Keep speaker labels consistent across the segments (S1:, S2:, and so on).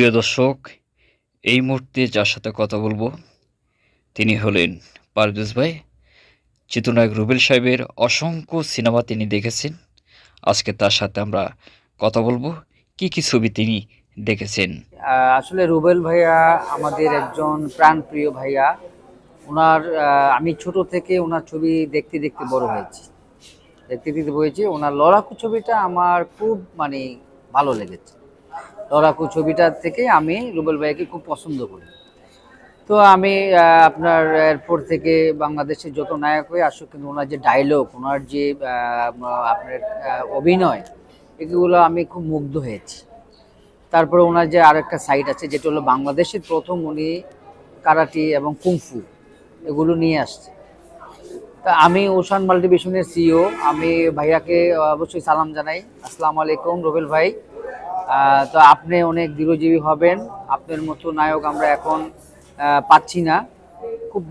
S1: প্রিয় দর্শক, এই মুহূর্তে যার সাথে কথা বলব, তিনি হলেন পারভেজ ভাই। চিত্রনায়ক রুবেল সাহেবের অসংখ্য সিনেমা তিনি দেখেছেন। আজকে তার সাথে আমরা কথা বলব, কি কি ছবি তিনি দেখেছেন?
S2: আসলে রুবেল ভাইয়া আমাদের একজন প্রাণপ্রিয় ভাইয়া। ওনার আমি ছোট থেকে ওনার ছবি দেখতে দেখতে বড় হয়েছি। দেখতে দেখতে হয়েছি। ওনার লড়াকু ছবিটা আমার খুব মানে ভালো লেগেছে। লড়াকু ছবিটা থেকে আমি রুবেল ভাইকে খুব পছন্দ করি। তো আমি আপনার এরপর থেকে বাংলাদেশের যত নায়ক হয়ে আসুক, কিন্তু ওনার যে ডায়লগ ওনার যে আপনার অভিনয়, এগুলো আমি খুব মুগ্ধ হয়েছি। তারপরে ওনার যে আরেকটা সাইট আছে, যেটা হলো বাংলাদেশের প্রথম উনি কারাটি এবং কুংফু, এগুলো নিয়ে আসছে। তা আমি ওশান মাল্টিভিশনের সিইও আমি ভাইয়াকে অবশ্যই সালাম জানাই। আসসালামু আলাইকুম রবিল ভাই। তো আপনি অনেক দৃঢ়জীবী হবেন। আপনার মতো নায়ক আমরা এখন পাচ্ছি না। খুব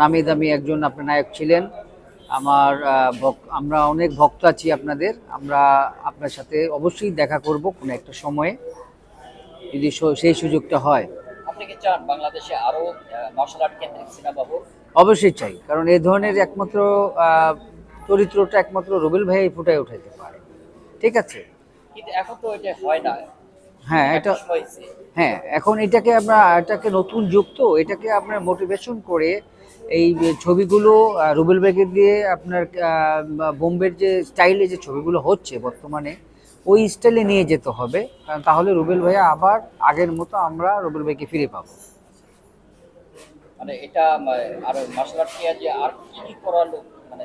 S2: নামি দামি একজন আপনার নায়ক ছিলেন। আমার আমরা অনেক ভক্ত আছি আপনাদের। আমরা আপনার সাথে অবশ্যই দেখা করব কোনো একটা সময়ে যদি সেই সুযোগটা হয়।
S3: আপনি কি চান বাংলাদেশে আরও মার্শাল আর্ট কেন্দ্রিক সিনেমা হোক
S2: অবশ্যই চাই কারণ এই ধরনের একমাত্র চরিত্রটা একমাত্র রবিল ভাই ফুটায় উঠাইতে পারে। ঠিক আছে?
S3: কিন্তু এখন তো এটা হয় না।
S2: হ্যাঁ এটা। হ্যাঁ এখন এটাকে আমরা এটাকে নতুন যুগ তো এটাকে আপনার মোটিভেশন করে এই ছবিগুলো রুবেল ব্যাগের দিয়ে আপনার বোম্বের যে স্টাইলে যে ছবিগুলো হচ্ছে বর্তমানে ওই স্টাইলে নিয়ে যেতে হবে। কারণ তাহলে রুবেল ভাইয়া আবার আগের মতো আমরা রুবেল ভাইকে ফিরে পাবো।
S3: মানে এটা আহ, আরও মার্শাল যে আর কি কি করালো মানে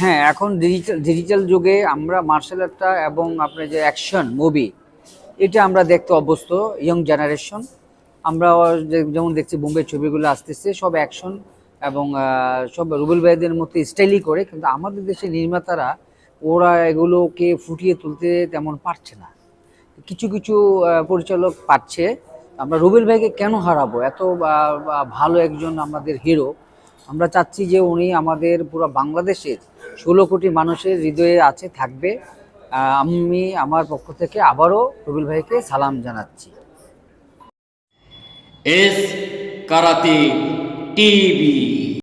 S2: হ্যাঁ এখন ডিজিটাল ডিজিটাল যুগে আমরা মার্শাল আর্টটা এবং আপনার যে অ্যাকশন মুভি এটা আমরা দেখতে অভ্যস্ত ইয়ং জেনারেশন আমরা যেমন দেখছি বোম্বে ছবিগুলো আসতেছে সব অ্যাকশন এবং সব রুবেল ভাইদের মতো স্টাইলই করে কিন্তু আমাদের দেশের নির্মাতারা ওরা এগুলোকে ফুটিয়ে তুলতে তেমন পারছে না। কিছু কিছু পরিচালক পাচ্ছে আমরা রুবেল ভাইকে কেন হারাবো? এত ভালো একজন আমাদের হিরো আমরা চাচ্ছি যে উনি আমাদের পুরো বাংলাদেশের ষোলো কোটি মানুষের হৃদয়ে আছে, থাকবে। আমি আমার পক্ষ থেকে আবারও রুবেল ভাইকে সালাম জানাচ্ছি।
S1: S karate TV.